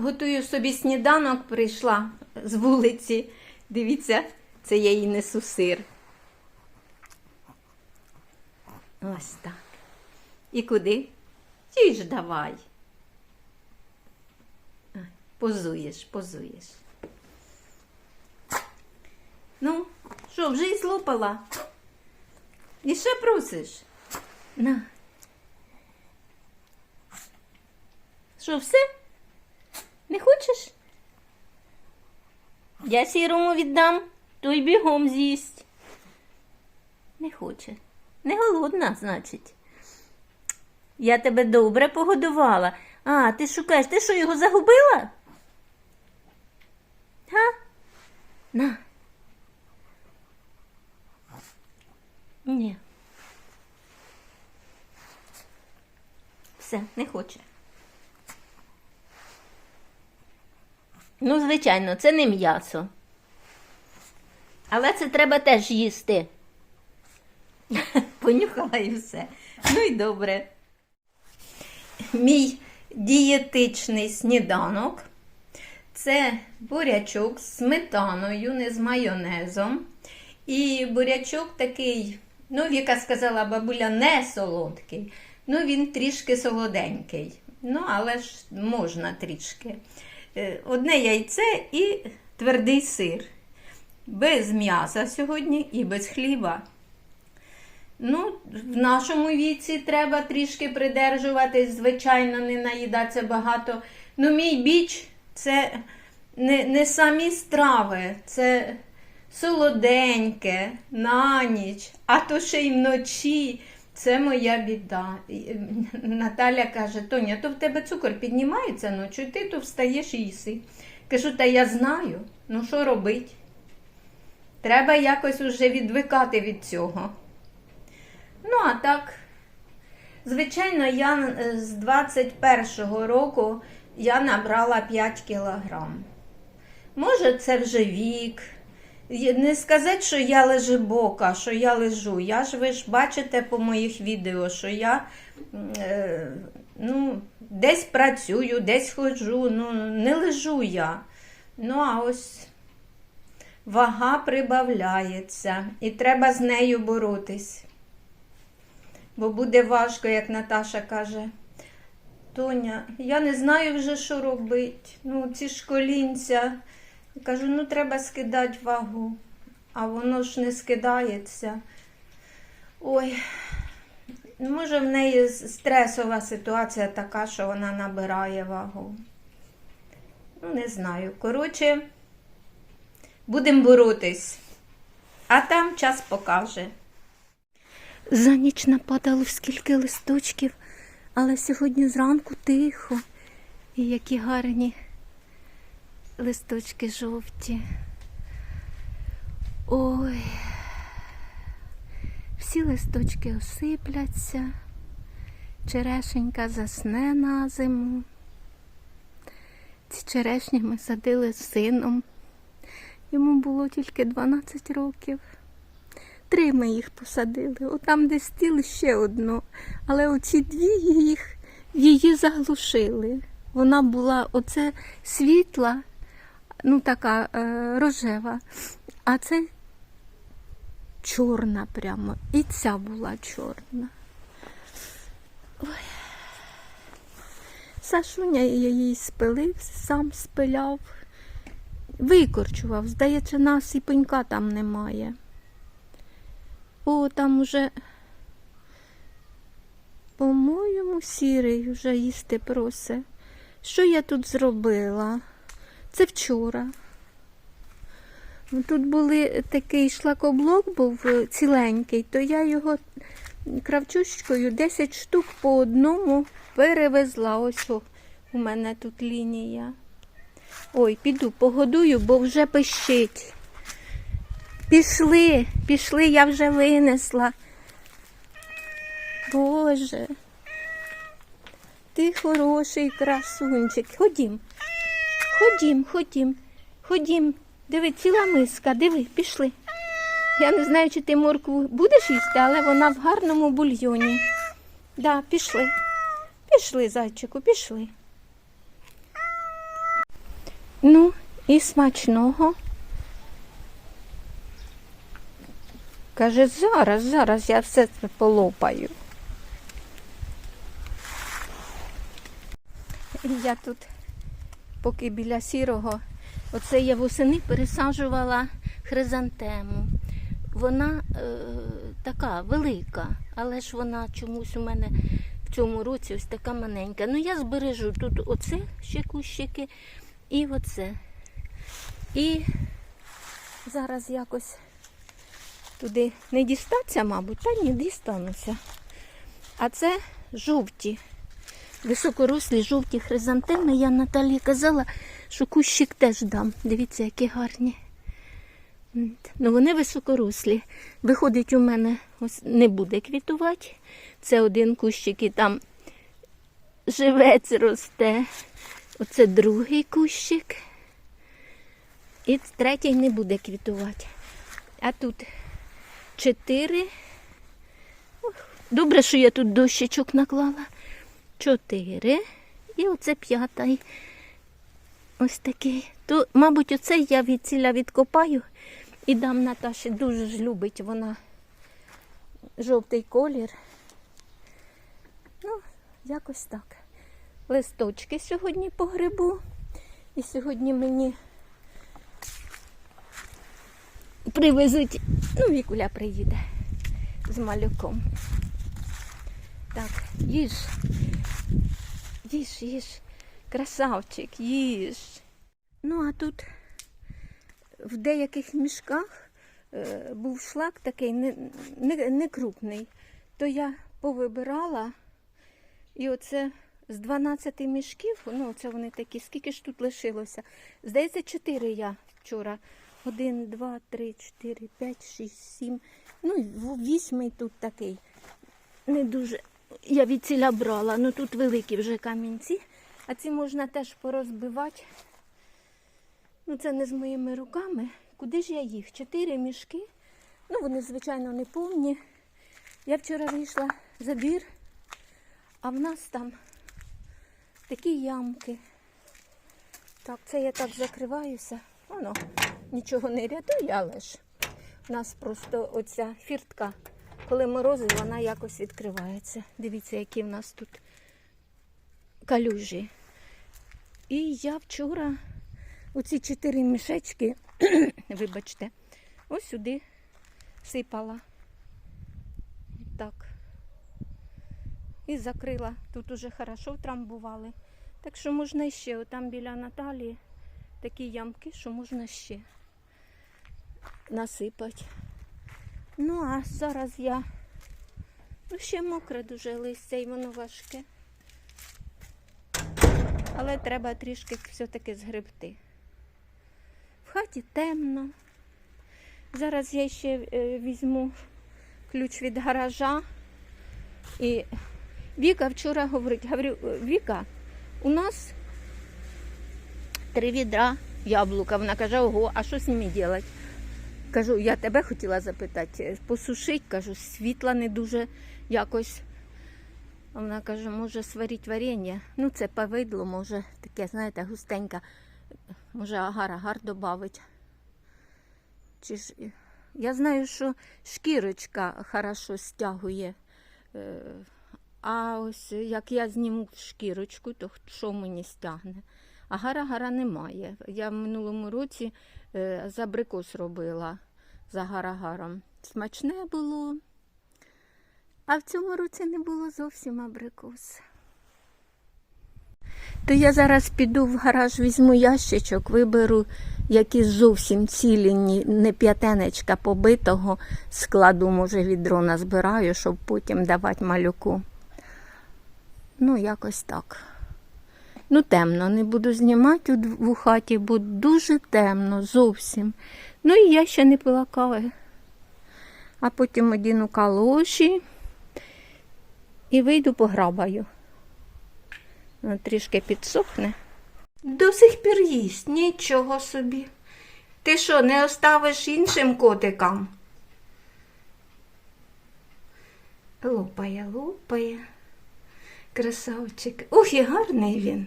Готую собі сніданок, прийшла з вулиці. Дивіться, це я їй несу сир. Ось так. І куди? Їж давай. Позуєш, позуєш. Ну, що, вже і злопала? І ще просиш? На. Що, все? Не хочеш? Я сірому віддам, той бігом з'їсть. Не хоче. Не голодна, значить. Я тебе добре погодувала. А, ти шукаєш, ти що його загубила? Га? На. Ні. Все, не хоче. Ну, звичайно, це не м'ясо. Але це треба теж їсти. Понюхала і все. Ну і добре. Мій дієтичний сніданок це бурячок з сметаною, не з майонезом. І бурячок такий, ну, Віка сказала бабуля, не солодкий. Ну, він трішки солоденький. Ну, але ж можна трішки. Е, Одне яйце і твердий сир. Без м'яса сьогодні і без хліба. Ну, в нашому віці треба трішки придержуватись, звичайно, не наїдатися багато. Ну, мій біч це не, не самі страви, це солоденьке, на ніч, а то ще й вночі. Це моя біда. Наталя каже: Тоня, то в тебе цукор піднімається ночі, ти то встаєш і їси. Кажу, та я знаю, ну що робить? Треба якось уже відвикати від цього. Ну, а так, звичайно, я е, з 21-го року я набрала 5 кілограм. Може, це вже вік. Не сказати, що я лежебока, що я лежу. Я ж ви ж бачите по моїх відео, що я е, ну, десь працюю, десь ходжу, ну, не лежу я. Ну, а ось вага прибавляється, і треба з нею боротись. Бо буде важко, як Наташа каже. Тоня, я не знаю вже, що робити. Ну, ці колінця. Кажу, ну треба скидати вагу, а воно ж не скидається. Ой, може в неї стресова ситуація така, що вона набирає вагу. Ну, не знаю. Коротше, будемо боротись. А там час покаже. За ніч нападало скільки листочків, але сьогодні зранку тихо. І які гарні листочки жовті. Ой, всі листочки осипляться, черешенька засне на зиму. Ці черешні ми садили з сином. Йому було тільки 12 років. Три ми їх посадили. Отам, де стіл ще одну. Але оці дві їх її заглушили. Вона була оце світла, ну така е, рожева, а це чорна прямо. І ця була чорна. Ой. Сашуня її спилив, сам спиляв, викорчував. Здається, нас і пенька там немає. О, там уже, по-моєму, сірий вже їсти просить. Що я тут зробила? Це вчора. Тут були такий шлакоблок був е, ціленький, то я його кравчучкою 10 штук по одному перевезла. Ось у мене тут лінія. Ой, піду погодую, бо вже пищить. Пішли, пішли, я вже винесла. Боже, ти хороший красунчик. Ходім. Ходім, ходім, ходім. Диви, ціла миска, диви, пішли. Я не знаю, чи ти моркву будеш їсти, але вона в гарному бульйоні. Да, пішли. Пішли, зайчику, пішли. Ну, І смачного. Каже, зараз, зараз я все це полопаю. Я тут, поки біля сірого, оце я восени пересаджувала хризантему. Вона е, така велика, але ж вона чомусь у мене в цьому році ось така маленька. Ну я збережу тут оце ще кущики і оце. І зараз якось туди не дістаться, мабуть, та ні, дістануся. А це жовті. Високорослі жовті хризантеми. Я Наталі казала, що кущик теж дам. Дивіться, які гарні. Ну, вони високорослі. Виходить, у мене ось не буде квітувати. Це один кущик і там живець росте. Оце другий кущик. І третій не буде квітувати. А тут чотири. Добре, що я тут дощечок наклала. Чотири. І оце п'ятий. Ось такий. То, мабуть, оцей я від ціля відкопаю і дам Наташі. Дуже ж любить вона жовтий колір. Ну, якось так. Листочки сьогодні по грибу. І сьогодні мені привезуть, ну, Вікуля приїде з малюком. Так, їж. Їж, їж. Красавчик, їж. Ну, а тут в деяких мішках е, був шлак такий не, не, не крупний. То я повибирала і оце з 12 мішків, ну це вони такі, скільки ж тут лишилося? Здається, 4 я вчора. Один, два, три, чотири, п'ять, шість, сім. Ну, і тут такий. Не дуже. Я від ціля брала, ну тут великі вже камінці, а ці можна теж порозбивати. Ну, це не з моїми руками. Куди ж я їх? Чотири мішки. Ну, вони, звичайно, не повні. Я вчора вийшла за двір, а в нас там такі ямки. Так, це я так закриваюся. Воно нічого не рятує, але ж у нас просто оця фіртка, коли морозить, вона якось відкривається. Дивіться, які в нас тут калюжі. І я вчора оці чотири мішечки, вибачте, ось сюди сипала. Так. І закрила. Тут уже хорошо втрамбували. Так що можна ще, отам біля Наталії такі ямки, що можна ще насипати. Ну, а зараз я ну, ще мокре дуже листя і воно важке. Але треба трішки все-таки згребти. В хаті темно. Зараз я ще е, візьму ключ від гаража. І Віка вчора говорить, говорю, Віка, у нас три відра яблука. Вона каже, ого, а що з ними робити? Кажу, я тебе хотіла запитати, посушить, кажу, світла не дуже якось. А вона каже, може сварить варення. Ну, це повидло, може, таке, знаєте, густеньке. Може, агар-агар додавить. Чи ж... Я знаю, що шкірочка хорошо стягує. Е, А ось як я зніму шкірочку, то що мені стягне? Агара-гара немає. Я в минулому році е, з абрикос робила з агар-агаром. Смачне було. А в цьому році не було зовсім абрикос. То я зараз піду в гараж, візьму ящичок, виберу які зовсім цілені, не п'ятенечка побитого, складу, може, відро назбираю, щоб потім давати малюку. Ну, якось так. Ну, темно, не буду знімати в хаті, бо дуже темно зовсім. Ну і я ще не пила кави. А потім одіну калоші і вийду пограбаю. Ну, Трішки підсохне. До сих пір їсть, нічого собі. Ти що, не оставиш іншим котикам? Лупає, лупає. Красавчик. Ух, і гарний він.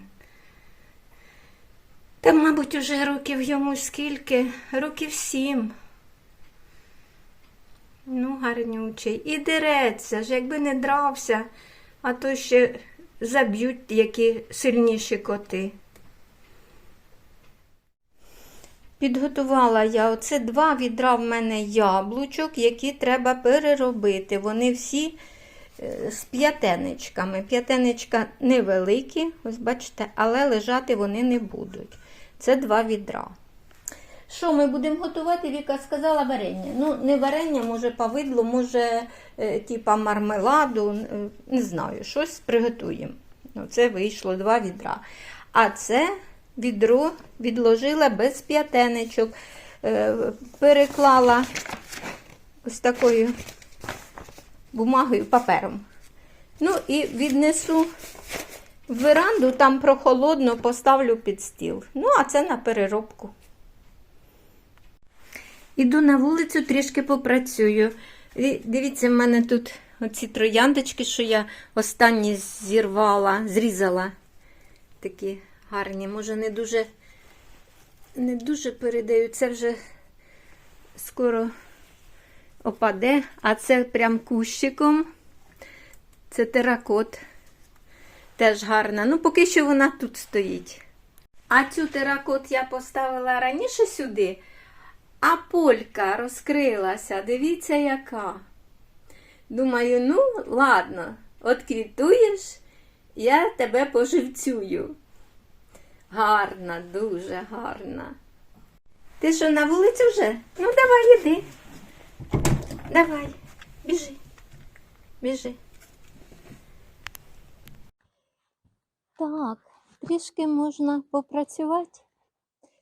Та, мабуть, уже років йому скільки? Років сім. Ну, гарнючий. І дереться ж, якби не дрався, а то ще заб'ють які сильніші коти. Підготувала я оце два відра в мене яблучок, які треба переробити. Вони всі е, з п'ятеничками. П'ятеничка невеликі, ось бачите, але лежати вони не будуть. Це два відра. Що ми будемо готувати? Віка сказала варення. Ну, не варення, може повидло, може, е, типа мармеладу, не знаю, щось приготуємо. Ну, це вийшло два відра. А це відро відложила без п'ятеничок, е, переклала ось такою бумагою, папером. Ну і віднесу веранду, там прохолодно поставлю під стіл. Ну, а це на переробку. Іду на вулицю, трішки попрацюю. Ві- Дивіться, в мене тут оці трояндочки, що я останні зірвала, зрізала. Такі гарні. Може, не дуже, не дуже передаю. Це вже скоро опаде, а це прям кущиком. Це теракот. Теж гарна. Ну, поки що вона тут стоїть. А цю теракот я поставила раніше сюди, а полька розкрилася. Дивіться, яка. Думаю, ну, ладно, от квітуєш, я тебе поживцюю. Гарна, дуже гарна. Ти що, на вулицю вже? Ну, давай, іди. Давай, біжи. Біжи. Так, трішки можна попрацювати.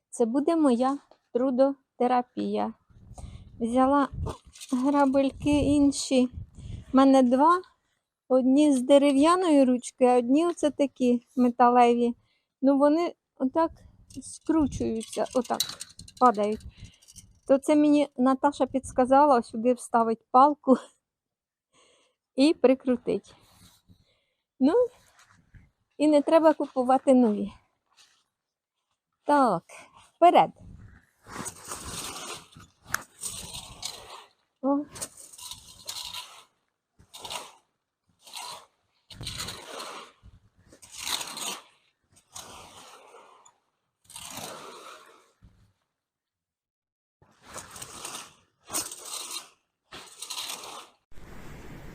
Це буде моя трудотерапія. Взяла грабельки інші. У мене два. Одні з дерев'яною ручкою, а одні оце такі металеві. Ну вони отак скручуються, отак падають. То це мені Наташа підсказала сюди вставити палку і прикрутити. Ну, і не треба купувати нові. Так, вперед. О.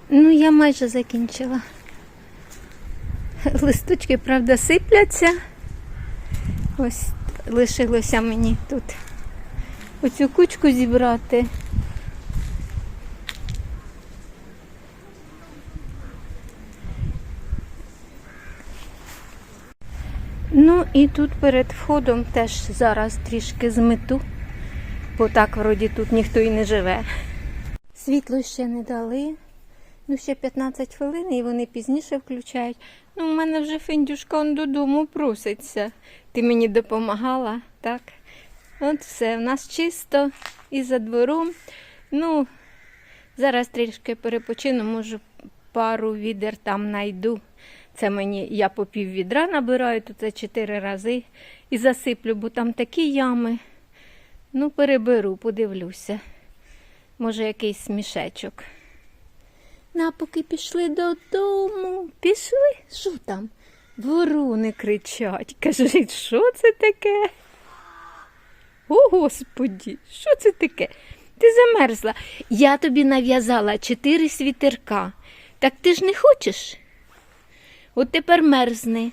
Ну, я майже закінчила. Листочки, правда, сипляться. Ось лишилося мені тут оцю кучку зібрати. Ну і тут перед входом теж зараз трішки змету, бо так вроді тут ніхто і не живе. Світло ще не дали. Ну, ще 15 хвилин і вони пізніше включають. Ну, у мене вже фіндюшка он додому проситься. Ти мені допомагала, так? От все, в нас чисто і за двором. Ну, зараз трішки перепочину, можу пару відер там найду. Це мені я по пів відра набираю, тут це 4 рази і засиплю, бо там такі ями. Ну, переберу, подивлюся. Може, якийсь мішечок. На, поки пішли додому. Пішли? Що там? Ворони кричать. Кажуть, що це таке? О, Господі, що це таке? Ти замерзла. Я тобі нав'язала чотири світерка. Так ти ж не хочеш? От тепер мерзни.